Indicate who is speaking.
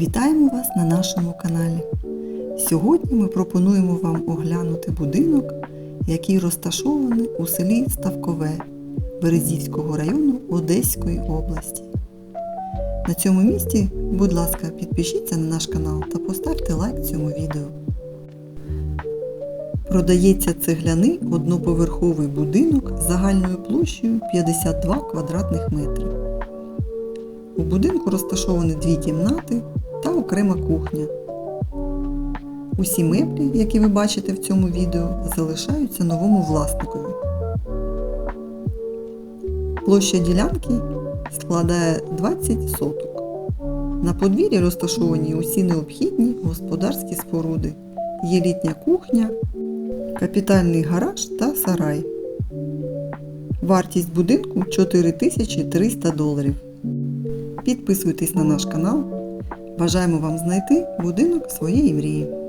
Speaker 1: Вітаємо вас на нашому каналі. Сьогодні ми пропонуємо вам оглянути будинок, який розташований у селі Ставкове Березівського району Одеської області. На цьому місці, будь ласка, підпишіться на наш канал та поставте лайк цьому відео. Продається цегляний одноповерховий будинок загальною площею 52 квадратних метри. У будинку розташовані дві кімнати та окрема кухня. Усі меблі, які ви бачите в цьому відео, залишаються новому власникові. Площа ділянки складає 20 соток. На подвір'ї розташовані усі необхідні господарські споруди. Є літня кухня, капітальний гараж та сарай. Вартість будинку 4300 доларів. Підписуйтесь на наш канал. Бажаємо вам знайти будинок своєї мрії.